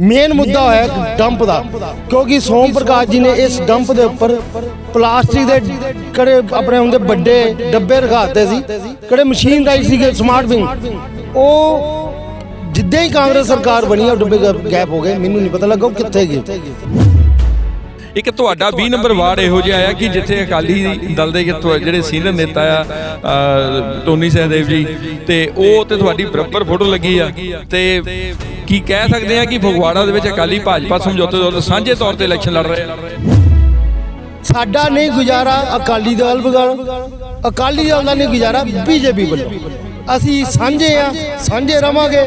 Main ਮੁੱਦਾ ਹੋਇਆ ਇੱਕ ਡੰਪ ਦਾ ਕਿਉਂਕਿ ਸੋਮ ਪ੍ਰਕਾਸ਼ ਜੀ ਨੇ ਇਸ ਡੰਪ ਦੇ ਉੱਪਰ ਪਲਾਸਟਿਕ ਦੇ ਕੜੇ ਆਪਣੇ ਹੁੰਦੇ ਵੱਡੇ ਡੱਬੇ ਰਖਾਤੇ ਸੀ ਕੜੇ ਮਸ਼ੀਨ ਰਾਈ ਸੀਗੇ ਸਮਾਰਟ ਵਿੰਗ ਉਹ ਜਿੱਦਾਂ ਹੀ ਕਾਂਗਰਸ ਸਰਕਾਰ ਬਣੀ ਉਹ ਡੱਬੇ ਗੈਪ ਹੋ ਗਏ ਮੈਨੂੰ ਨਹੀਂ ਪਤਾ ਲੱਗਾ ਉਹ ਕਿੱਥੇ ਗਏ। ਇੱਕ ਤੁਹਾਡਾ 20 ਨੰਬਰ ਵਾਰਡ ਇਹੋ ਜਿਹਾ ਆ ਕਿ ਜਿੱਥੇ ਅਕਾਲੀ ਦਲ ਦੇ ਜਿਹੜੇ ਸੀਨੀਅਰ ਨੇਤਾ ਆ ਟੋਨੀ ਸਹਿਦੇਵ ਜੀ ਤੇ ਉਹ ਤੇ ਤੁਹਾਡੀ ਬਰਾਬਰ ਫੋਟੋ ਲੱਗੀ ਆ ਤੇ ਕੀ ਕਹਿ ਸਕਦੇ ਆ ਕਿ ਫਗਵਾੜਾ ਦੇ ਵਿੱਚ ਅਕਾਲੀ ਭਾਜਪਾ ਸਮਝੌਤੇ ਦੇ ਸਾਂਝੇ ਤੌਰ ਤੇ ਇਲੈਕਸ਼ਨ ਲੜ ਰਹੇ ਆ। ਸਾਡਾ ਨਹੀਂ ਗੁਜ਼ਾਰਾ ਅਕਾਲੀ ਦਲ ਵਗਾਲ ਅਕਾਲੀ ਦਲ ਦਾ ਨਹੀਂ ਗੁਜ਼ਾਰਾ ਬੀਜੇਪੀ ਵੱਲੋਂ। ਅਸੀਂ ਸਾਂਝੇ ਆ, ਸਾਂਝੇ ਰਵਾਂਗੇ।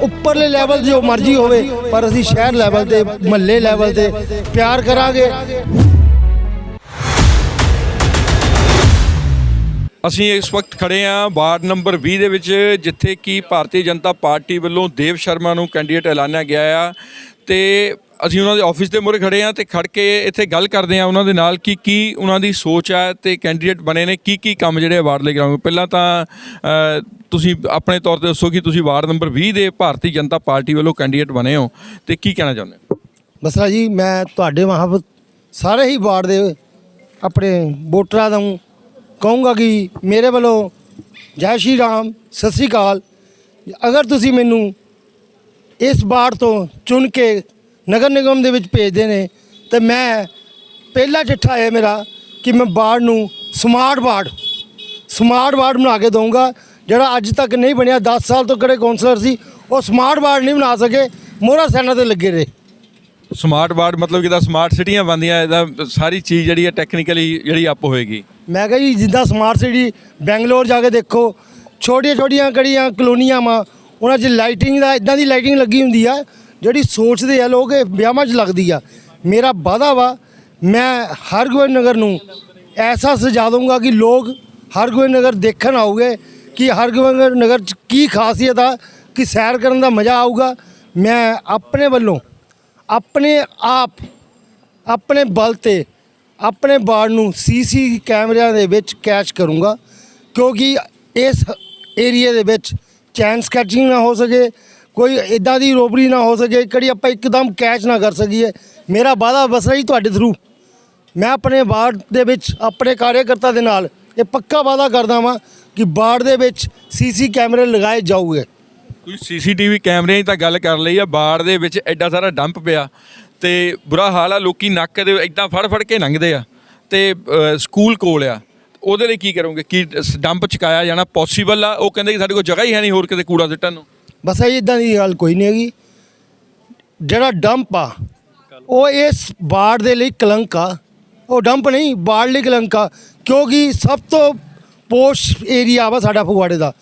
ਉੱਪਰਲੇ ਲੈਵਲ ਜੋ ਮਰਜ਼ੀ ਹੋਵੇ, ਪਰ ਅਸੀਂ ਸ਼ਹਿਰ ਲੈਵਲ ਤੇ, ਮਹੱਲੇ ਲੈਵਲ ਤੇ ਪਿਆਰ ਕਰਾਂਗੇ। ਅਸੀਂ ਇਸ ਵਕਤ ਖੜੇ ਆ ਵਾਰਡ ਨੰਬਰ 20 ਦੇ ਵਿੱਚ, ਜਿੱਥੇ ਕਿ ਭਾਰਤੀ ਜਨਤਾ ਪਾਰਟੀ ਵੱਲੋਂ ਦੇਵ ਸ਼ਰਮਾ ਨੂੰ ਕੈਂਡੀਡੇਟ ਐਲਾਨਿਆ ਗਿਆ ਆ। ਤੇ ਅਸੀਂ ਉਹਨਾਂ ਦੇ ਆਫਿਸ ਦੇ ਮੂਹਰੇ ਖੜੇ ਆ ਤੇ ਖੜ ਕੇ ਇੱਥੇ ਗੱਲ ਕਰਦੇ ਆ ਉਹਨਾਂ ਦੇ ਨਾਲ ਕਿ ਕੀ ਉਹਨਾਂ ਦੀ ਸੋਚ ਹੈ ਤੇ ਕੈਂਡੀਡੇਟ ਬਣੇ ਨੇ, ਕੀ ਕੀ ਕੰਮ ਜਿਹੜੇ ਵਾਰਡ ਲਈ ਕਰਾਉਂਗੇ ਪਹਿਲਾਂ ਤਾਂ ਤੁਸੀਂ ਆਪਣੇ ਤੌਰ ਤੇ ਦੱਸੋ ਕਿ ਤੁਸੀਂ ਵਾਰਡ ਨੰਬਰ 20 ਦੇ ਭਾਰਤੀ ਜਨਤਾ ਪਾਰਟੀ ਵੱਲੋਂ ਕੈਂਡੀਡੇਟ ਬਣੇ ਹੋ ਤੇ ਕੀ ਕਹਿਣਾ ਚਾਹੁੰਦੇ ਹੋ? ਬਸਰਾ ਜੀ, ਮੈਂ ਤੁਹਾਡੇ ਮਹਾਬਤ ਸਾਰੇ ਹੀ ਵਾਰਡ ਦੇ ਆਪਣੇ ਵੋਟਰਾਂ ਨੂੰ ਕਹੂੰਗਾ ਕਿ ਮੇਰੇ ਵੱਲੋਂ ਜੈ ਸ਼੍ਰੀ ਰਾਮ, ਸਤਿ ਸ੍ਰੀ ਅਕਾਲ। ਅਗਰ ਤੁਸੀਂ ਮੈਨੂੰ ਇਸ ਵਾਰਡ ਤੋਂ ਚੁਣ ਕੇ ਨਗਰ ਨਿਗਮ ਦੇ ਵਿੱਚ ਭੇਜਦੇ ਨੇ, ਤੇ ਮੈਂ ਪਹਿਲਾ ਚਿੱਠਾ ਹੈ ਮੇਰਾ ਕਿ ਮੈਂ ਵਾਰਡ ਨੂੰ ਸਮਾਰਟ ਵਾਰਡ ਸਮਾਰਟ ਵਾਰਡ ਬਣਾ ਕੇ ਦਊਂਗਾ, ਜਿਹੜਾ ਅੱਜ ਤੱਕ ਨਹੀਂ ਬਣਿਆ 10 ਸਾਲ ਤੋਂ ਕਿਹੜੇ ਕਾਉਂਸਲਰ ਸੀ, ਉਹ ਸਮਾਰਟ ਵਾਰਡ ਨਹੀਂ ਬਣਾ ਸਕੇ, ਮੋਹਰਾ ਸੈਨਾ ਤੇ ਲੱਗੇ ਰਹੇ। ਸਮਾਰਟ ਵਾਰਡ ਮਤਲਬ ਕਿ ਦਾ ਸਮਾਰਟ ਸਿਟੀਆਂ ਬਣਦੀਆਂ, ਇਹਦਾ ਸਾਰੀ ਚੀਜ਼ ਜਿਹੜੀ ਹੈ ਟੈਕਨੀਕਲੀ ਜਿਹੜੀ ਅਪ ਹੋਏਗੀ। ਮੈਂ ਕਿਹਾ ਜੀ, ਜਿੱਦਾਂ ਸਮਾਰਟ ਸਿਟੀ ਬੈਂਗਲੌਰ ਜਾ ਕੇ ਦੇਖੋ ਛੋਟੀਆਂ ਛੋਟੀਆਂ ਕੜੀਆਂ ਕਲੋਨੀਆਂ ਵਾ, ਉਹਨਾਂ 'ਚ ਲਾਈਟਿੰਗ ਦਾ ਇਦਾਂ ਦੀ ਲਾਈਟਿੰਗ ਲੱਗੀ ਹੁੰਦੀ ਆ, ਜਿਹੜੀ ਸੋਚਦੇ ਆ ਲੋਕ ਇਹ ਵਿਆਹਾਂ 'ਚ ਲੱਗਦੀ ਆ। ਮੇਰਾ ਵਾਅਦਾ ਵਾ, ਮੈਂ ਹਰਗੋਬਿੰਦ ਨਗਰ ਨੂੰ ਐਸਾ ਸਜਾ ਦਊਂਗਾ ਕਿ ਲੋਕ ਹਰਗੋਬਿੰਦ ਨਗਰ ਦੇਖਣ ਆਉਗੇ ਕਿ ਹਰਗੋਬਿੰਦ ਨਗਰ 'ਚ ਕੀ ਖਾਸੀਅਤ ਆ, ਕਿ ਸੈਰ ਕਰਨ ਦਾ ਮਜ਼ਾ ਆਊਗਾ। ਮੈਂ ਆਪਣੇ ਵੱਲੋਂ ਆਪਣੇ ਆਪ, ਆਪਣੇ ਬਲ ਤੇ, ਆਪਣੇ ਬਾੜ ਨੂੰ ਸੀਸੀ ਕੈਮਰਿਆਂ ਦੇ ਵਿੱਚ ਕੈਚ ਕਰੂੰਗਾ, ਕਿਉਂਕਿ ਇਸ ਏਰੀਆ ਦੇ ਵਿੱਚ ਚੈਨ ਸਕੈਚਿੰਗ ਨਾ ਹੋ ਸਕੇ, ਕੋਈ ਇਦਾਂ ਦੀ ਰੋਬਰੀ ਨਾ ਹੋ ਸਕੇ ਕਿਹੜੀ ਆਪਾਂ ਇੱਕਦਮ ਕੈਚ ਨਾ ਕਰ ਸਕੀਏ। ਮੇਰਾ ਵਾਅਦਾ ਬਸ ਰਹੀ ਤੁਹਾਡੇ ਥਰੂ ਮੈਂ ਆਪਣੇ ਵਾਰਡ ਦੇ ਵਿੱਚ, ਆਪਣੇ ਕਾਰਜਕਰਤਾ ਦੇ ਨਾਲ ਇਹ ਪੱਕਾ ਵਾਅਦਾ ਕਰਦਾ ਵਾਂ ਕਿ ਵਾਰਡ ਦੇ ਵਿੱਚ ਸੀਸੀ ਕੈਮਰੇ ਲਗਾਏ ਜਾਊਗੇ। ਤੁਸੀਂ ਸੀਸੀਟੀਵੀ ਕੈਮਰਿਆਂ ਦੀ ਤਾਂ ਗੱਲ ਕਰ ਲਈ ਆ, ਬਾੜ ਦੇ ਵਿੱਚ ਐਡਾ ਸਾਰਾ ਡੰਪ ਪਿਆ ਤੇ ਬੁਰਾ ਹਾਲ ਆ, ਲੋਕੀ ਨੱਕ ਦੇ ਇਦਾਂ ਫੜ ਫੜ ਕੇ ਲੰਘਦੇ ਆ ਤੇ ਸਕੂਲ ਕੋਲ ਆ। ਉਹਦੇ ਲਈ ਕੀ ਕਰੋਗੇ? ਕੀ ਡੰਪ ਚਕਾਇਆ ਜਾਣਾ ਪੋਸੀਬਲ ਆ? ਉਹ ਕਹਿੰਦੇ ਕਿ ਸਾਡੇ ਕੋਲ ਜਗ੍ਹਾ ਹੀ ਹੈ ਨਹੀਂ ਹੋਰ ਕਿਤੇ ਕੂੜਾ ਸਿੱਟਣ ਨੂੰ। ਬਸ ਇਹ ਇਦਾਂ ਦੀ ਗੱਲ ਕੋਈ ਨਹੀਂ ਹੈਗੀ। ਜਿਹੜਾ ਡੰਪ ਆ, ਉਹ ਇਸ ਬਾੜ ਦੇ ਲਈ ਕਲੰਕ ਆ। ਉਹ ਡੰਪ ਨਹੀਂ, ਬਾੜ ਲਈ ਕਲੰਕ ਆ। ਕਿਉਂਕਿ ਸਭ ਤੋਂ ਪੋਸ਼ ਏਰੀਆ ਵਾ ਸਾਡਾ ਫਗਵਾੜੇ ਦਾ,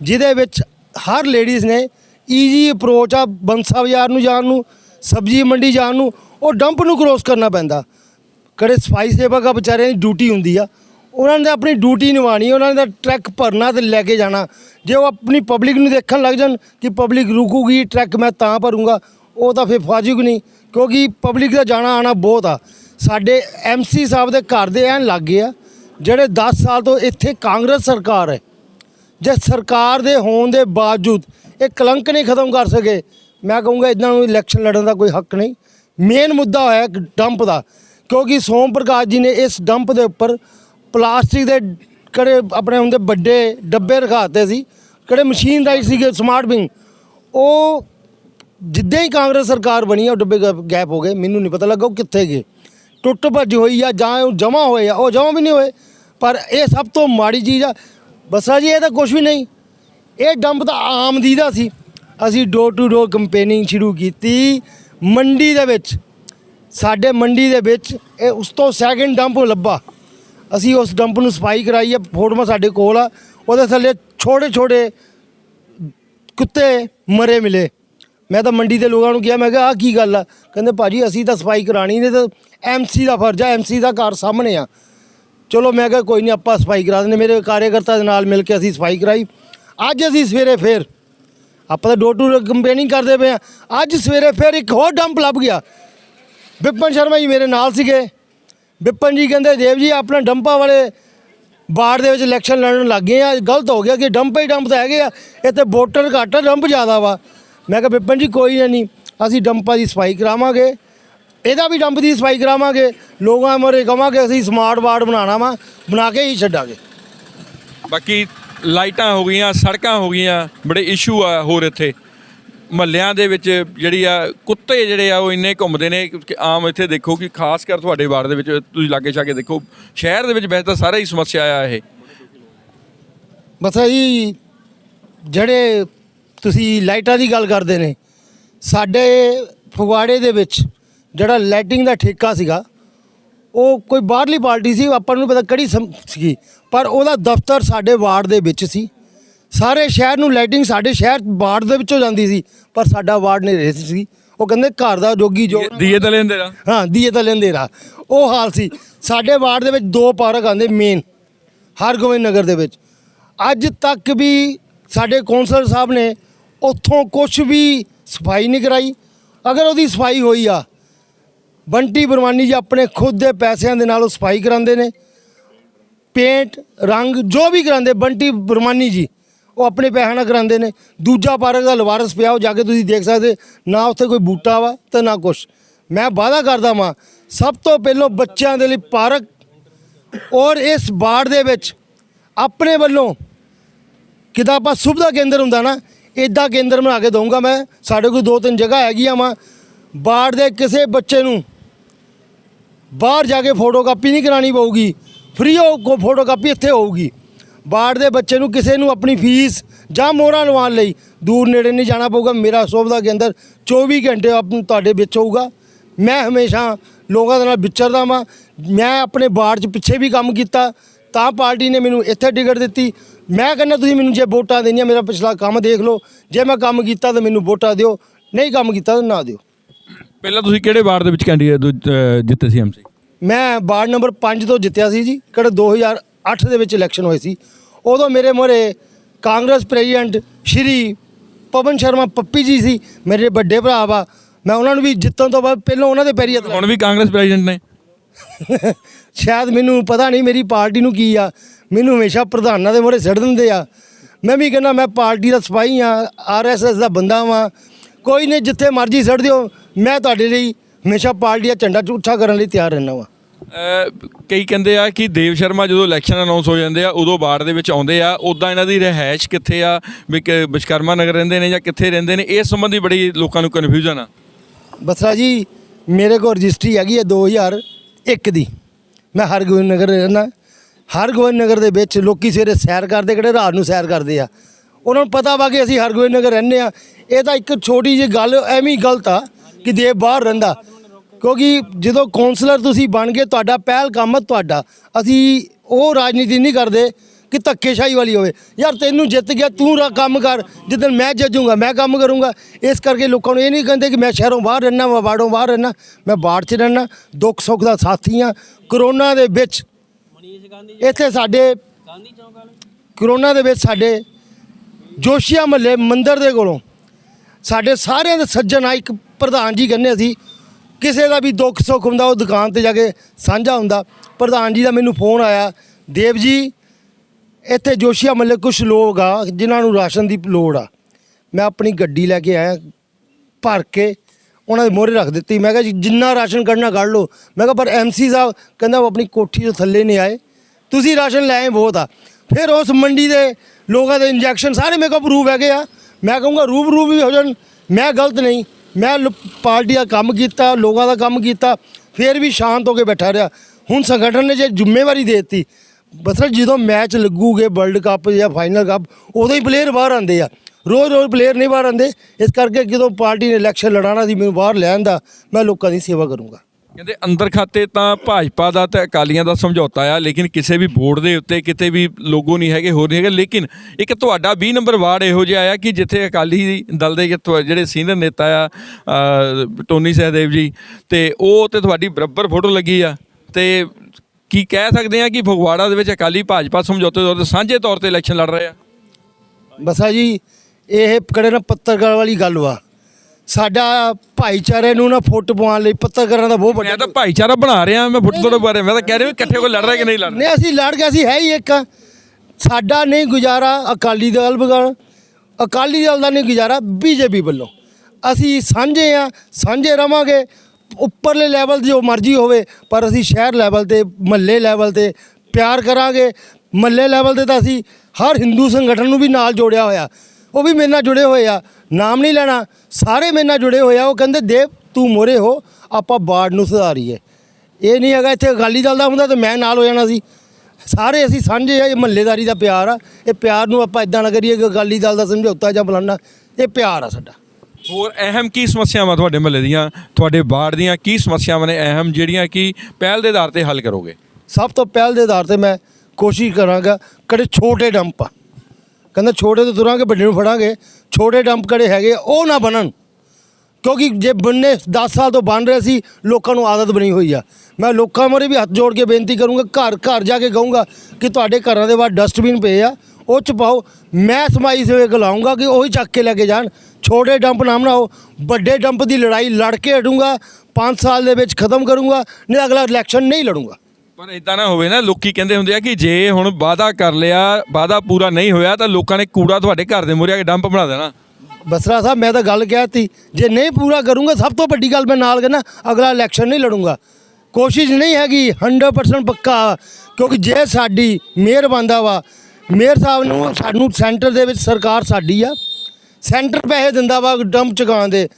ਜਿਹਦੇ ਵਿੱਚ ਹਰ ਲੇਡੀਜ਼ ਨੇ ਈਜੀ ਅਪਰੋਚ ਆ ਬੰਸਾ ਬਾਜ਼ਾਰ ਨੂੰ ਜਾਣ ਨੂੰ, ਸਬਜ਼ੀ ਮੰਡੀ ਜਾਣ ਨੂੰ, ਉਹ ਡੰਪ ਨੂੰ ਕ੍ਰੋਸ ਕਰਨਾ ਪੈਂਦਾ। ਕਿਹੜੇ ਸਫ਼ਾਈ ਸੇਵਕ ਆ ਵਿਚਾਰਿਆਂ ਦੀ ਡਿਊਟੀ ਹੁੰਦੀ ਆ। ਉਹਨਾਂ ਨੇ ਆਪਣੀ ਡਿਊਟੀ ਨਿਭਾਣੀ ਉਹਨਾਂ ਦਾ ਟਰੱਕ ਭਰਨਾ ਤੇ ਲੈ ਕੇ ਜਾਣਾ। ਜੇ ਉਹ ਆਪਣੀ ਪਬਲਿਕ ਨੂੰ ਦੇਖਣ ਲੱਗ ਜਾਣ ਕਿ ਪਬਲਿਕ ਰੁਕੂਗੀ ਟਰੱਕ ਮੈਂ ਤਾਂ ਭਰੂੰਗਾ, ਉਹ ਤਾਂ ਫਿਰ ਫਾਜੂਗ ਨਹੀਂ? ਕਿਉਂਕਿ ਪਬਲਿਕ ਦਾ ਜਾਣਾ ਆਣਾ ਬਹੁਤ ਆ। ਸਾਡੇ ਐਮਸੀ ਸਾਹਿਬ ਦੇ ਘਰ ਦੇ ਐਨ ਲੱਗੇ ਆ, ਜਿਹੜੇ 10 ਸਾਲ ਤੋਂ ਇੱਥੇ ਕਾਂਗਰਸ ਸਰਕਾਰ ਹੈ। ਜੇ ਸਰਕਾਰ ਦੇ ਹੋਣ ਦੇ ਬਾਵਜੂਦ ਇਹ ਕਲੰਕ ਨਹੀਂ ਖਤਮ ਕਰ ਸਕੇ, ਮੈਂ ਕਹੂੰਗਾ ਇਦਾਂ ਨੂੰ ਇਲੈਕਸ਼ਨ ਲੜਨ ਦਾ ਕੋਈ ਹੱਕ ਨਹੀਂ। ਮੇਨ ਮੁੱਦਾ ਹੋਇਆ ਡੰਪ ਦਾ, ਕਿਉਂਕਿ ਸੋਮ ਪ੍ਰਕਾਸ਼ ਜੀ ਨੇ ਇਸ ਡੰਪ ਦੇ ਉੱਪਰ ਪਲਾਸਟਿਕ ਦੇ ਕਿਹੜੇ ਆਪਣੇ ਹੁੰਦੇ ਵੱਡੇ ਡੱਬੇ ਰਖਾਤੇ ਸੀ, ਕਿਹੜੇ ਮਸ਼ੀਨ ਰਾਈਟ ਸੀਗੇ ਸਮਾਰਟ ਵਿੰਗ ਉਹ ਜਿੱਦਾਂ ਹੀ ਕਾਂਗਰਸ ਸਰਕਾਰ ਬਣੀ ਉਹ ਡੱਬੇ ਗੈਪ- ਗੈਪ ਹੋ ਗਏ, ਮੈਨੂੰ ਨਹੀਂ ਪਤਾ ਲੱਗਾ ਉਹ ਕਿੱਥੇ ਗਏ। ਟੁੱਟ ਭੱਜ ਹੋਈ ਆ ਜਾਂ ਉਹ ਜਮਾ ਹੋਏ ਆ, ਉਹ ਜਮਾ ਵੀ ਨਹੀਂ ਹੋਏ, ਪਰ ਇਹ ਸਭ ਤੋਂ ਮਾੜੀ ਚੀਜ਼ ਆ ਬਸਾ ਜੀ, ਇਹ ਤਾਂ ਕੁਝ ਵੀ ਨਹੀਂ। ਇਹ ਡੰਪ ਤਾਂ ਆਮ ਦੀ ਦਾ ਸੀ। ਅਸੀਂ ਡੋਰ ਟੂ ਡੋਰ ਕੰਪੇਨਿੰਗ ਸ਼ੁਰੂ ਕੀਤੀ ਮੰਡੀ ਦੇ ਵਿੱਚ। ਸਾਡੇ ਮੰਡੀ ਦੇ ਵਿੱਚ ਇਹ ਉਸ ਤੋਂ ਸੈਕਿੰਡ ਡੰਪ ਲੱਭਾ। ਅਸੀਂ ਉਸ ਡੰਪ ਨੂੰ ਸਫ਼ਾਈ ਕਰਾਈ ਆ ਫੋਟੋਆਂ ਸਾਡੇ ਕੋਲ ਆ। ਉਹਦੇ ਥੱਲੇ ਛੋਟੇ ਛੋਟੇ ਕੁੱਤੇ ਮਰੇ ਮਿਲੇ। ਮੈਂ ਤਾਂ ਮੰਡੀ ਦੇ ਲੋਕਾਂ ਨੂੰ ਕਿਹਾ, ਮੈਂ ਕਿਹਾ, ਆਹ ਕੀ ਗੱਲ ਆ? ਕਹਿੰਦੇ, ਭਾਜੀ, ਅਸੀਂ ਤਾਂ ਸਫ਼ਾਈ ਕਰਾਣੀ ਨਹੀਂ ਤਾਂ ਐਮਸੀ ਦਾ ਫਰਜ਼ ਆ ਐਮਸੀ ਦਾ ਘਰ ਸਾਹਮਣੇ ਆ। ਚਲੋ ਮੈਂ ਕਿਹਾ ਕੋਈ ਨਹੀਂ, ਆਪਾਂ ਸਫ਼ਾਈ ਕਰਾ ਦਿੰਦੇ ਮੇਰੇ ਕਾਰਜਕਰਤਾ ਦੇ ਨਾਲ ਮਿਲ ਕੇ ਅਸੀਂ ਸਫ਼ਾਈ ਕਰਾਈ। ਅੱਜ ਅਸੀਂ ਸਵੇਰੇ ਫੇਰ, ਆਪਾਂ ਤਾਂ ਡੋਰ ਟੂ ਕੰਪੇਨਿੰਗ ਕਰਦੇ ਪਏ ਆ ਅੱਜ ਸਵੇਰੇ ਫੇਰ ਇੱਕ ਹੋਰ ਡੰਪ ਲੱਭ ਗਿਆ। ਵਿਪਨ ਸ਼ਰਮਾ ਜੀ ਮੇਰੇ ਨਾਲ ਸੀਗੇ। ਵਿਪਨ ਜੀ ਕਹਿੰਦੇ, ਦੇਵ ਜੀ, ਆਪਣਾ ਡੰਪਾਂ ਵਾਲੇ ਬਾੜ ਦੇ ਵਿੱਚ ਇਲੈਕਸ਼ਨ ਲੜਨ ਲੱਗ ਗਏ ਆ। ਗਲਤ ਹੋ ਗਿਆ ਕਿ ਡੰਪ ਹੀ ਡੰਪ ਤਾਂ ਹੈਗੇ ਆ। ਇੱਥੇ ਵੋਟਰ ਘੱਟ ਆ, ਡੰਪ ਜ਼ਿਆਦਾ ਵਾ। ਮੈਂ ਕਿਹਾ, ਵਿਪਨ ਜੀ, ਕੋਈ ਨਾ ਨਹੀਂ, ਅਸੀਂ ਡੰਪਾਂ ਦੀ ਸਫ਼ਾਈ ਕਰਾਵਾਂਗੇ। ਇਹਦਾ ਵੀ ਡੰਪ ਦੀ ਸਫ਼ਾਈ ਕਰਾਵਾਂਗੇ ਲੋਕਾਂ ਮੋਰੇ ਕਵਾਂਗੇ ਅਸੀਂ ਸਮਾਰਟ ਵਾਰਡ ਬਣਾਉਣਾ ਵਾ ਬਣਾ ਕੇ ਹੀ ਛੱਡਾਂਗੇ। ਬਾਕੀ ਲਾਈਟਾਂ ਹੋ ਗਈਆਂ ਸੜਕਾਂ ਹੋ ਗਈਆਂ ਬੜੇ ਇਸ਼ੂ ਆ ਹੋਰ ਇੱਥੇ। ਮਹੱਲਿਆਂ ਦੇ ਵਿੱਚ ਜਿਹੜੀ ਆ ਕੁੱਤੇ ਜਿਹੜੇ ਆ ਉਹ ਇੰਨੇ ਘੁੰਮਦੇ ਨੇ ਕਿ ਆਮ ਇੱਥੇ ਦੇਖੋ ਕਿ ਖਾਸ ਕਰ ਤੁਹਾਡੇ ਵਾਰਡ ਦੇ ਵਿੱਚ ਤੁਸੀਂ ਲਾਗੇ ਛਾਗੇ ਦੇਖੋ ਸ਼ਹਿਰ ਦੇ ਵਿੱਚ ਵੈਸੇ ਤਾਂ ਸਾਰਾ ਹੀ ਸਮੱਸਿਆ ਆ ਇਹ। ਬਸ ਜੀ ਜਿਹੜੇ ਤੁਸੀਂ ਲਾਈਟਾਂ ਦੀ ਗੱਲ ਕਰਦੇ ਨੇ ਸਾਡੇ ਫਗਵਾੜੇ ਦੇ ਵਿੱਚ ਜਿਹੜਾ ਲਾਈਟਿੰਗ ਦਾ ਠੇਕਾ ਸੀਗਾ ਉਹ ਕੋਈ ਬਾਹਰਲੀ ਪਾਰਟੀ ਸੀ ਆਪਾਂ ਨੂੰ ਪਤਾ ਕਿਹੜੀ ਸਮ- ਸੀਗੀ ਪਰ ਉਹਦਾ ਦਫ਼ਤਰ ਸਾਡੇ ਵਾਰਡ ਦੇ ਵਿੱਚ ਸੀ। ਸਾਰੇ ਸ਼ਹਿਰ ਨੂੰ ਲਾਈਟਿੰਗ ਸਾਡੇ ਸ਼ਹਿਰ ਵਾਰਡ ਦੇ ਵਿੱਚੋਂ ਜਾਂਦੀ ਸੀ ਪਰ ਸਾਡਾ ਵਾਰਡ ਨਹੀਂ ਰਹੇ ਸੀ। ਉਹ ਕਹਿੰਦੇ ਘਰ ਦਾ ਜੋਗੀ ਜੋ ਦੀਏ ਤਾਂ ਲੈਂਦੇ ਨਾ ਹਾਂ ਦੀਏ ਤਾਂ ਲੈਂਦੇ ਰਾ ਉਹ ਹਾਲ ਸੀ। ਸਾਡੇ ਵਾਰਡ ਦੇ ਵਿੱਚ ਦੋ ਪਾਰਕ ਆਉਂਦੇ ਮੇਨ ਹਰਗੋਬਿੰਦ ਨਗਰ ਦੇ ਵਿੱਚ। ਅੱਜ ਤੱਕ ਵੀ ਸਾਡੇ ਕੌਂਸਲਰ ਸਾਹਿਬ ਨੇ ਉੱਥੋਂ ਕੁਝ ਵੀ ਸਫ਼ਾਈ ਨਹੀਂ ਕਰਾਈ। ਅਗਰ ਉਹਦੀ ਸਫ਼ਾਈ ਹੋਈ ਆ ਬੰਟੀ ਬਰਵਾਨੀ ਜੀ ਆਪਣੇ ਖੁਦ ਦੇ ਪੈਸਿਆਂ ਦੇ ਨਾਲ ਉਹ ਸਫ਼ਾਈ ਕਰਾਉਂਦੇ ਨੇ। ਪੇਂਟ, ਰੰਗ ਜੋ ਵੀ ਕਰਾਉਂਦੇ, ਬੰਟੀ ਬਰਮਾਨੀ ਜੀ, ਉਹ ਆਪਣੇ ਪੈਸਿਆਂ ਨਾਲ ਕਰਾਉਂਦੇ ਨੇ। ਦੂਜਾ ਪਾਰਕ ਦਾ ਲਵਾਰਸ ਪਿਆ, ਉਹ ਜਾ ਕੇ ਤੁਸੀਂ ਦੇਖ ਸਕਦੇ, ਨਾ ਉੱਥੇ ਕੋਈ ਬੂਟਾ ਵਾ ਤੇ ਨਾ ਕੁਛ। ਮੈਂ ਵਾਅਦਾ ਕਰਦਾ ਵਾਂ, ਸਭ ਤੋਂ ਪਹਿਲਾਂ ਬੱਚਿਆਂ ਦੇ ਲਈ ਪਾਰਕ ਔਰ ਇਸ ਬਾੜ ਦੇ ਵਿੱਚ ਆਪਣੇ ਵੱਲੋਂ ਕਿਦਾ ਆਪਾਂ ਸੁਵਿਧਾ ਕੇਂਦਰ ਹੁੰਦਾ ਨਾ ਇਦਾਂ ਕੇਂਦਰ ਬਣਾ ਕੇ ਦਊਂਗਾ ਮੈਂ। ਸਾਡੇ ਕੋਲ ਦੋ ਤਿੰਨ ਜਗ੍ਹਾ ਹੈਗੀਆਂ ਵਾ। ਬਾੜ ਦੇ ਕਿਸੇ ਬੱਚੇ ਨੂੰ ਬਾਹਰ ਜਾ ਕੇ ਫੋਟੋ ਕਾਪੀ ਨਹੀਂ ਕਰਾਣੀ ਪਊਗੀ। ਫ੍ਰੀ ਕੋ ਫੋਟੋਕਾਪੀ ਇੱਥੇ ਹੋਊਗੀ। ਬਾੜ ਦੇ ਬੱਚੇ ਨੂੰ ਕਿਸੇ ਨੂੰ ਆਪਣੀ ਫੀਸ ਜਾਂ ਮੋਹਰਾਂ ਲਵਾਉਣ ਲਈ ਦੂਰ ਨੇੜੇ ਨਹੀਂ ਜਾਣਾ ਪਊਗਾ। ਮੇਰਾ ਸੁਵਿਧਾ ਕੇਂਦਰ 24 ਘੰਟੇ ਤੁਹਾਡੇ ਵਿੱਚ ਹੋਊਗਾ। ਮੈਂ ਹਮੇਸ਼ਾ ਲੋਕਾਂ ਦੇ ਨਾਲ ਵਿਚਰਦਾ ਵਾਂ। ਮੈਂ ਆਪਣੇ ਬਾੜ 'ਚ ਪਿੱਛੇ ਵੀ ਕੰਮ ਕੀਤਾ। ਤਾਂ ਪਾਰਟੀ ਨੇ ਮੈਨੂੰ ਇੱਥੇ ਟਿਕਟ ਦਿੱਤੀ। ਮੈਂ ਕਹਿੰਦਾ, ਤੁਸੀਂ ਮੈਨੂੰ ਜੇ ਵੋਟਾਂ ਦੇਣੀਆਂ, ਮੇਰਾ ਪਿਛਲਾ ਕੰਮ ਦੇਖ ਲਓ। ਜੇ ਮੈਂ ਕੰਮ ਕੀਤਾ ਤਾਂ ਮੈਨੂੰ ਵੋਟਾਂ ਦਿਓ। ਨਹੀਂ ਕੰਮ ਕੀਤਾ ਤਾਂ ਨਾ ਦਿਓ। ਪਹਿਲਾਂ ਤੁਸੀਂ ਕਿਹੜੇ ਵਾਰਡ ਦੇ ਵਿੱਚ ਕੈਂਡੀਡੇਟ ਜਿੱਤੇ ਸੀ ਐਮਸੀ ਮੈਂ ਵਾਰਡ ਨੰਬਰ 5 ਤੋਂ ਜਿੱਤਿਆ ਸੀ ਜੀ ਕਿਹੜਾ 2008 ਦੇ ਵਿੱਚ ਇਲੈਕਸ਼ਨ ਹੋਏ ਸੀ। ਉਦੋਂ ਮੇਰੇ ਮੋਰੇ ਕਾਂਗਰਸ ਪ੍ਰੈਜ਼ੀਡੈਂਟ ਸ਼੍ਰੀ ਪਵਨ ਸ਼ਰਮਾ ਪੱਪੀ ਜੀ ਸੀ ਮੇਰੇ ਵੱਡੇ ਭਰਾ ਵਾ। ਮੈਂ ਉਹਨਾਂ ਨੂੰ ਵੀ ਜਿੱਤਣ ਤੋਂ ਬਾਅਦ ਪਹਿਲਾਂ ਉਹਨਾਂ ਦੇ ਪੈਰੀ ਹੱਥ ਹੁਣ ਵੀ ਕਾਂਗਰਸ ਪ੍ਰੈਜ਼ੀਡੈਂਟ ਨੇ। ਸ਼ਾਇਦ ਮੈਨੂੰ ਪਤਾ ਨਹੀਂ ਮੇਰੀ ਪਾਰਟੀ ਨੂੰ ਕੀ ਆ ਮੈਨੂੰ ਹਮੇਸ਼ਾ ਪ੍ਰਧਾਨਾਂ ਦੇ ਮੋਰੇ ਸਿੱਟ ਦਿੰਦੇ ਆ। ਮੈਂ ਵੀ ਕਹਿੰਦਾ ਮੈਂ ਪਾਰਟੀ ਦਾ ਸਿਪਾਹੀ ਆ ਆਰਐਸਐਸ ਦਾ ਬੰਦਾ ਵਾਂ। ਕੋਈ ਨਹੀਂ ਜਿੱਥੇ ਮਰਜ਼ੀ ਸਿੱਟ ਦਿਓ ਮੈਂ ਤੁਹਾਡੇ ਲਈ ਹਮੇਸ਼ਾ ਪਾਰਟੀ ਦਾ ਝੰਡਾ ਉੱਚਾ ਕਰਨ ਲਈ ਤਿਆਰ ਰਹਿਣਾ ਵਾ। ਕਈ ਕਹਿੰਦੇ ਆ ਕਿ ਦੇਵ ਸ਼ਰਮਾ ਜਦੋਂ ਇਲੈਕਸ਼ਨ ਅਨਾਉਂਸ ਹੋ ਜਾਂਦੇ ਆ ਉਦੋਂ ਬਾੜ ਦੇ ਵਿੱਚ ਆਉਂਦੇ ਆ ਉਦਾਂ ਇਹਨਾਂ ਦੀ ਰਹਿائش ਕਿੱਥੇ ਆ ਵੀ ਵਿਸ਼ਕਰਮਾ ਨਗਰ ਰਹਿੰਦੇ ਨੇ ਜਾਂ ਕਿੱਥੇ ਰਹਿੰਦੇ ਨੇ ਇਸ ਸੰਬੰਧੀ ਬੜੀ ਲੋਕਾਂ ਨੂੰ ਕਨਫਿਊਜ਼ਨ ਆ। ਬਸਰਾ ਜੀ ਮੇਰੇ ਕੋਲ ਰਜਿਸਟਰੀ ਹੈਗੀ ਹੈ 2001 ਦੀ। ਮੈਂ ਹਰਗੋਬਿੰਦ ਨਗਰ ਰਹਿਣਾ ਹਰਗੋਬਿੰਦ ਨਗਰ ਦੇ ਵਿੱਚ ਲੋਕੀ ਸਵੇਰੇ ਸੈਰ ਕਰਦੇ ਕਿਹੜੇ ਰਾਤ ਨੂੰ ਸੈਰ ਕਰਦੇ ਆ। ਉਹਨਾਂ ਨੂੰ ਪਤਾ ਵਾ ਕਿ ਅਸੀਂ ਹਰਗੋਬਿੰਦ ਨਗਰ ਰਹਿੰਦੇ ਆ। ਇਹ ਤਾਂ ਇੱਕ ਛੋਟੀ ਜਿਹੀ ਗੱਲ ਐਵੇਂ ਗਲਤ ਆ। ਕਿ ਦੇਵ ਬਾਹਰ ਰਹਿੰਦਾ ਕਿਉਂਕਿ ਜਦੋਂ ਕਾਉਂਸਲਰ ਤੁਸੀਂ ਬਣ ਗਏ ਤੁਹਾਡਾ ਪਹਿਲ ਕੰਮ ਤੁਹਾਡਾ। ਅਸੀਂ ਉਹ ਰਾਜਨੀਤੀ ਨਹੀਂ ਕਰਦੇ ਕਿ ਧੱਕੇਸ਼ਾਹੀ ਵਾਲੀ ਹੋਵੇ। ਯਾਰ ਤੈਨੂੰ ਜਿੱਤ ਗਿਆ ਤੂੰ ਰਾ ਕੰਮ ਕਰ ਜਿੱਦਣ ਮੈਂ ਜੱਜੂਗਾ ਮੈਂ ਕੰਮ ਕਰੂੰਗਾ। ਇਸ ਕਰਕੇ ਲੋਕਾਂ ਨੂੰ ਇਹ ਨਹੀਂ ਕਹਿੰਦੇ ਕਿ ਮੈਂ ਸ਼ਹਿਰੋਂ ਬਾਹਰ ਰਹਿਣਾ ਵਾ ਬਾੜੋਂ ਬਾਹਰ ਰਹਿਣਾ ਮੈਂ ਬਾੜ 'ਚ ਰਹਿਣਾ ਦੁੱਖ ਸੁੱਖ ਦਾ ਸਾਥੀ ਆ ਕਰੋਨਾ ਦੇ ਵਿੱਚ ਇੱਥੇ ਸਾਡੇ ਕਰੋਨਾ ਦੇ ਵਿੱਚ ਸਾਡੇ ਜੋਸ਼ੀਆ ਮਹੱਲੇ ਮੰਦਿਰ ਦੇ ਕੋਲੋਂ ਸਾਡੇ ਸਾਰਿਆਂ ਦੇ ਸੱਜਣ ਆ ਇੱਕ ਪ੍ਰਧਾਨ ਜੀ ਕਹਿੰਦੇ ਅਸੀਂ, ਕਿਸੇ ਦਾ ਵੀ ਦੁੱਖ ਸੁੱਖ ਹੁੰਦਾ, ਉਹ ਦੁਕਾਨ ਤੇ ਜਾ ਕੇ ਸਾਂਝਾ ਹੁੰਦਾ। ਪ੍ਰਧਾਨ ਜੀ ਦਾ ਮੈਨੂੰ ਫੋਨ ਆਇਆ, ਦੇਵ ਜੀ, ਇੱਥੇ ਜੋਸ਼ੀਆ ਮੱਲੇ ਕੁਝ ਲੋਕ ਆ, ਜਿਨ੍ਹਾਂ ਨੂੰ ਰਾਸ਼ਨ ਦੀ ਲੋੜ ਆ। ਮੈਂ ਆਪਣੀ ਗੱਡੀ ਲੈ ਕੇ ਆਇਆ, ਭਰ ਕੇ, ਉਹਨਾਂ ਦੇ ਮੋਹਰੇ ਰੱਖ ਦਿੱਤੀ। ਮੈਂ ਕਿਹਾ ਜੀ, ਜਿੰਨਾ ਰਾਸ਼ਨ ਕੱਢਣਾ ਕੱਢ ਲਓ। ਮੈਂ ਕਿਹਾ, ਪਰ ਐਮਸੀ ਸਾਹਿਬ ਕਹਿੰਦਾ ਉਹ ਆਪਣੀ ਕੋਠੀ ਤੋਂ ਥੱਲੇ ਨਹੀਂ ਆਏ। ਤੁਸੀਂ ਰਾਸ਼ਨ ਲੈ ਆਏ, ਬਹੁਤ ਆ। ਫਿਰ ਉਸ ਮੰਡੀ ਦੇ ਲੋਕਾਂ ਦੇ ਇੰਜੈਕਸ਼ਨ ਸਾਰੇ ਮੇਰੇ ਕੋਲ ਪ੍ਰੂਫ ਹੈਗੇ ਆ। ਮੈਂ ਕਹੂੰਗਾ, ਰੂਬਰੂ ਵੀ ਹੋ ਜਾਣ। ਮੈਂ ਗਲਤ ਨਹੀਂ। ਮੈਂ ਲ- ਪਾਰਟੀ ਦਾ ਕੰਮ ਕੀਤਾ, ਲੋਕਾਂ ਦਾ ਕੰਮ ਕੀਤਾ, ਫਿਰ ਵੀ ਸ਼ਾਂਤ ਹੋ ਕੇ ਬੈਠਾ ਰਿਹਾ। ਹੁਣ ਸੰਗਠਨ ਨੇ ਜੇ ਜ਼ਿੰਮੇਵਾਰੀ ਦੇ ਦਿੱਤੀ, ਮਤਲਬ ਜਦੋਂ ਮੈਚ ਲੱਗੂਗੇ, ਵਰਲਡ ਕੱਪ ਜਾਂ ਫਾਈਨਲ ਕੱਪ, ਉਦੋਂ ਹੀ ਪਲੇਅਰ ਬਾਹਰ ਆਉਂਦੇ ਆ। ਰੋਜ਼ ਰੋਜ਼ ਪਲੇਅਰ ਨਹੀਂ ਬਾਹਰ ਆਉਂਦੇ। ਇਸ ਕਰਕੇ ਜਦੋਂ ਪਾਰਟੀ ਨੇ ਇਲੈਕਸ਼ਨ ਲੜਾਉਣਾ ਸੀ, ਮੈਨੂੰ ਬਾਹਰ ਲੈਣ ਦਾ, ਮੈਂ ਲੋਕਾਂ ਦੀ ਸੇਵਾ ਕਰੂੰਗਾ। ਕਹਿੰਦੇ ਅੰਦਰ ਖਾਤੇ ਤਾਂ ਭਾਜਪਾ ਦਾ ਤੇ ਅਕਾਲੀਆਂ ਦਾ ਸਮਝੌਤਾ ਆ, ਲੇਕਿਨ ਕਿਸੇ ਵੀ ਬੋਰਡ ਦੇ ਉੱਤੇ ਕਿਤੇ ਵੀ ਲੋਗੋ ਨਹੀਂ ਹੈਗੇ, ਹੋਰ ਨਹੀਂ ਹੈਗੇ। ਲੇਕਿਨ ਇੱਕ ਤੁਹਾਡਾ 20 ਨੰਬਰ ਵਾਰਡ ਇਹੋ ਜਿਹਾ ਆ ਕਿ ਜਿੱਥੇ ਅਕਾਲੀ ਦਲ ਦੇ ਜਿਹੜੇ ਸੀਨੀਅਰ ਨੇਤਾ ਆ ਟੋਨੀ ਸਹਿਦੇਵ ਜੀ, ਤੇ ਉਹ ਤੇ ਤੁਹਾਡੀ ਬਰਾਬਰ ਫੋਟੋ ਲੱਗੀ ਆ। ਤੇ ਕੀ ਕਹਿ ਸਕਦੇ ਆ ਕਿ ਫਗਵਾੜਾ ਦੇ ਵਿੱਚ ਅਕਾਲੀ ਭਾਜਪਾ ਸਮਝੌਤੇ ਤੌਰ ਤੇ ਸਾਂਝੇ ਤੌਰ ਤੇ ਇਲੈਕਸ਼ਨ ਲੜ ਰਹੇ ਆ? ਬਸਾ ਜੀ, ਇਹ ਕੜੇ ਨਾ ਪੱਤਰਕਾਰ ਵਾਲੀ ਗੱਲ ਵਾ। ਸਾਡਾ ਭਾਈਚਾਰੇ ਨੂੰ ਨਾ ਫੁੱਟ ਪਵਾਉਣ ਲਈ ਪੱਤਰਕਾਰਾਂ ਦਾ ਬਹੁਤ ਮੈਂ ਵੱਡਾ ਤਾਂ ਭਾਈਚਾਰਾ ਬਣਾ ਰਿਹਾ ਮੈਂ ਫੁੱਟ ਤੁਹਾਡੇ ਬਾਰੇ ਮੈਂ ਤਾਂ ਕਹਿ ਰਿਹਾ ਵੀ ਇਕੱਠੇ ਕੋਈ ਲੜ ਰਹੇ ਕਿ ਨਹੀਂ ਲੜ ਰਹੇ? ਨਹੀਂ ਅਸੀਂ ਲੜ ਗਏ ਅਸੀਂ ਹੈ ਹੀ ਇੱਕ। ਸਾਡਾ ਨਹੀਂ ਗੁਜ਼ਾਰਾ ਅਕਾਲੀ ਦਲ ਬਗਲ ਅਕਾਲੀ ਦਲ ਦਾ ਨਹੀਂ ਗੁਜ਼ਾਰਾ ਬੀਜੇਪੀ ਵੱਲੋਂ। ਅਸੀਂ ਸਾਂਝੇ ਆ ਸਾਂਝੇ ਰਵਾਂਗੇ ਉੱਪਰਲੇ ਲੈਵਲ ਜੋ ਮਰਜ਼ੀ ਹੋਵੇ ਪਰ ਅਸੀਂ ਸ਼ਹਿਰ ਲੈਵਲ ਤੇ ਮਹੱਲੇ ਲੈਵਲ ਤੇ ਪਿਆਰ ਕਰਾਂਗੇ। ਮਹੱਲੇ ਲੈਵਲ ਤੇ ਤਾਂ ਅਸੀਂ ਹਰ ਹਿੰਦੂ ਸੰਗਠਨ ਨੂੰ ਵੀ ਨਾਲ ਜੋੜਿਆ ਹੋਇਆ। ਉਹ ਵੀ ਮੇਰੇ ਨਾਲ ਜੁੜੇ ਹੋਏ ਆ। ਨਾਮ ਨਹੀਂ ਲੈਣਾ। ਸਾਰੇ ਮੇਰੇ ਨਾਲ ਜੁੜੇ ਹੋਏ ਆ ਉਹ ਕਹਿੰਦੇ ਦੇਵ ਤੂੰ ਮੋਰੇ ਹੋ ਆਪਾਂ ਬਾੜ ਨੂੰ ਸੁਧਾਰੀਏ। ਇਹ ਨਹੀਂ ਹੈਗਾ ਇੱਥੇ ਅਕਾਲੀ ਦਲ ਦਾ ਹੁੰਦਾ ਤਾਂ ਮੈਂ ਨਾਲ ਹੋ ਜਾਣਾ ਸੀ। ਸਾਰੇ ਅਸੀਂ ਸਾਂਝੇ ਆ ਇਹ ਮਹੱਲੇਦਾਰੀ ਦਾ ਪਿਆਰ ਆ। ਇਹ ਪਿਆਰ ਨੂੰ ਆਪਾਂ ਇਦਾਂ ਨਾ ਕਰੀਏ ਕਿ ਅਕਾਲੀ ਦਲ ਦਾ ਸਮਝੌਤਾ ਜਾਂ ਫਲਾਨਾ ਇਹ ਪਿਆਰ ਆ ਸਾਡਾ। ਹੋਰ ਅਹਿਮ ਕੀ ਸਮੱਸਿਆਵਾਂ ਤੁਹਾਡੇ ਮਹੱਲੇ ਦੀਆਂ ਤੁਹਾਡੇ ਵਾਰਡ ਦੀਆਂ ਕੀ ਸਮੱਸਿਆਵਾਂ ਨੇ ਅਹਿਮ ਜਿਹੜੀਆਂ ਕਿ ਪਹਿਲ ਦੇ ਆਧਾਰ ਤੇ ਹੱਲ ਕਰੋਗੇ? ਸਭ ਤੋਂ ਪਹਿਲ ਦੇ ਆਧਾਰ ਤੇ ਮੈਂ ਕੋਸ਼ਿਸ਼ ਕਰਾਂਗਾ ਕਿਹੜੇ ਛੋਟੇ ਡੰਪ ਆ। ਕਹਿੰਦਾ ਛੋਟੇ ਤੋਂ ਤੁਰਾਂਗੇ ਵੱਡੇ ਨੂੰ ਫੜਾਂਗੇ। ਛੋਟੇ ਡੰਪ ਕਿਹੜੇ ਹੈਗੇ ਉਹ ਨਾ ਬਣਨ। ਕਿਉਂਕਿ ਜੇ ਬੰਨੇ 10 ਸਾਲ ਤੋਂ ਬਣ ਰਹੇ ਸੀ, ਲੋਕਾਂ ਨੂੰ ਆਦਤ ਬਣੀ ਹੋਈ ਆ। ਮੈਂ ਲੋਕਾਂ ਮੋਰੇ ਵੀ ਹੱਥ ਜੋੜ ਕੇ ਬੇਨਤੀ ਕਰੂੰਗਾ, ਘਰ ਘਰ ਜਾ ਕੇ ਕਹੂੰਗਾ ਕਿ ਤੁਹਾਡੇ ਘਰਾਂ ਦੇ ਬਾਹਰ ਡਸਟਬਿਨ ਪਏ ਆ, ਉਹ ਚ ਪਾਓ। ਮੈਂ ਸਮਾਈ ਸੇਵਕ ਲਾਉਂਗਾ ਕਿ ਉਹੀ ਚੱਕ ਕੇ ਲੈ ਕੇ ਜਾਣ। ਛੋਟੇ ਡੰਪ ਨਾ ਬਣਾਓ, ਵੱਡੇ ਡੰਪ ਦੀ ਲੜਾਈ ਲੜ ਕੇ ਹਟੂੰਗਾ 5 ਸਾਲ ਦੇ ਵਿੱਚ ਖਤਮ ਕਰੂੰਗਾ, ਨਹੀਂ ਅਗਲਾ ਇਲੈਕਸ਼ਨ ਨਹੀਂ ਲੜੂੰਗਾ। ਪਰ ਇਦਾਂ ਨਾ ਹੋਵੇ ਨਾ, ਲੋਕੀ ਕਹਿੰਦੇ ਹੁੰਦੇ ਆ ਕਿ ਜੇ ਹੁਣ ਵਾਅਦਾ ਕਰ ਲਿਆ, ਵਾਅਦਾ ਪੂਰਾ ਨਹੀਂ ਹੋਇਆ ਤਾਂ ਲੋਕਾਂ ਨੇ ਕੂੜਾ ਤੁਹਾਡੇ ਘਰ ਦੇ ਮੂਹਰੇ ਆ ਕੇ ਡੰਪ ਬਣਾ ਦੇਣਾ। ਬਸਰਾ ਸਾਹਿਬ, ਮੈਂ ਤਾਂ ਗੱਲ ਕਹਿਤੀ, ਜੇ ਨਹੀਂ ਪੂਰਾ ਕਰੂੰਗਾ, ਸਭ ਤੋਂ ਵੱਡੀ ਗੱਲ ਮੈਂ ਨਾਲ ਕਹਿੰਦਾ, ਅਗਲਾ ਇਲੈਕਸ਼ਨ ਨਹੀਂ ਲੜੂੰਗਾ। ਕੋਸ਼ਿਸ਼ ਨਹੀਂ ਹੈਗੀ 100% ਪੱਕਾ, ਕਿਉਂਕਿ ਜੇ ਸਾਡੀ ਮੇਅਰ ਬੰਦਾ ਵਾ, ਮੇਅਰ ਸਾਹਿਬ ਨੂੰ ਸਾਨੂੰ ਸੈਂਟਰ ਦੇ ਵਿੱਚ ਸਰਕਾਰ ਸਾਡੀ ਆ ਸੈਂਟਰ ਪੈਸੇ ਦਿੰਦਾ ਵਾ ਡੰਪ ਚੁਕਾਉਣ ਦੇ।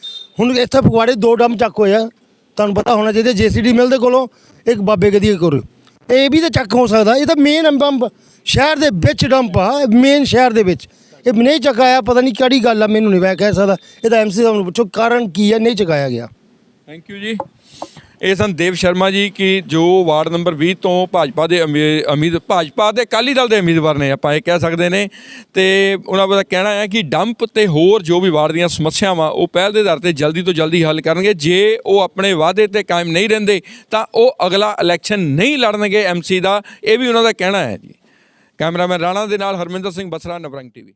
ਹੁਣ ਇੱਥੇ ਫਗਵਾੜੇ ਦੋ ਡੰਪ ਚੱਕ ਹੋਏ ਆ, ਤੁਹਾਨੂੰ ਪਤਾ ਹੋਣਾ ਚਾਹੀਦਾ ਜੀਸੀਡੀ ਮਿਲ ਦੇ ਕੋਲੋਂ, ਇੱਕ ਬਾਬੇ ਗਦੀ ਕੋਲ। ਇਹ ਵੀ ਤਾਂ ਚੱਕ ਹੋ ਸਕਦਾ। ਇਹ ਤਾਂ ਮੇਨ ਬੰਬ ਸ਼ਹਿਰ ਦੇ ਵਿੱਚ ਡੰਪ ਆ। ਮੇਨ ਸ਼ਹਿਰ ਦੇ ਵਿੱਚ। ਇਹ ਨਹੀਂ ਚਕਾਇਆ, ਪਤਾ ਨਹੀਂ ਕਿਹੜੀ ਗੱਲ ਆ, ਮੈਨੂੰ ਨਹੀਂ ਮੈਂ ਕਹਿ ਸਕਦਾ। ਇਹ ਤਾਂ ਐਮਸੀ ਸਾਹਿਬ ਨੂੰ ਪੁੱਛੋ, ਕਾਰਨ ਕੀ ਹੈ ਨਹੀਂ ਚਕਾਇਆ ਗਿਆ। ਥੈਂਕ ਯੂ ਜੀ। ਇਹ ਸਨ ਦੇਵ ਸ਼ਰਮਾ ਜੀ ਕਿ ਜੋ ਵਾਰਡ ਨੰਬਰ 20 ਤੋਂ ਭਾਜਪਾ ਦੇ ਉਮੀ- ਉਮੀਦ ਭਾਜਪਾ ਦੇ ਅਕਾਲੀ ਦਲ ਦੇ ਉਮੀਦਵਾਰ ਨੇ, ਆਪਾਂ ਇਹ ਕਹਿ ਸਕਦੇ ਨੇ। ਤੇ ਉਹਨਾਂ ਦਾ ਕਹਿਣਾ ਹੈ ਕਿ ਡੰਪ ਤੇ ਹੋਰ ਜੋ ਵੀ ਵਾਰਡ ਦੀਆਂ ਸਮੱਸਿਆਵਾਂ, ਉਹ ਪਹਿਲ ਦੇ ਆਧਾਰ ਤੇ ਜਲਦੀ ਤੋਂ ਜਲਦੀ ਹੱਲ ਕਰਨਗੇ। ਜੇ ਉਹ ਆਪਣੇ ਵਾਅਦੇ ਤੇ ਕਾਇਮ ਨਹੀਂ ਰਹਿੰਦੇ, ਤਾਂ ਉਹ ਅਗਲਾ ਇਲੈਕਸ਼ਨ ਨਹੀਂ ਲੜਨਗੇ ਐਮਸੀ ਦਾ। ਇਹ ਵੀ ਉਹਨਾਂ ਦਾ ਕਹਿਣਾ ਹੈ ਜੀ। ਕੈਮਰਾਮੈਨ ਰਾਣਾ ਦੇ ਨਾਲ ਹਰਮਿੰਦਰ ਸਿੰਘ ਬਸਰਾ, ਨਵਰੰਗ ਟੀਵੀ।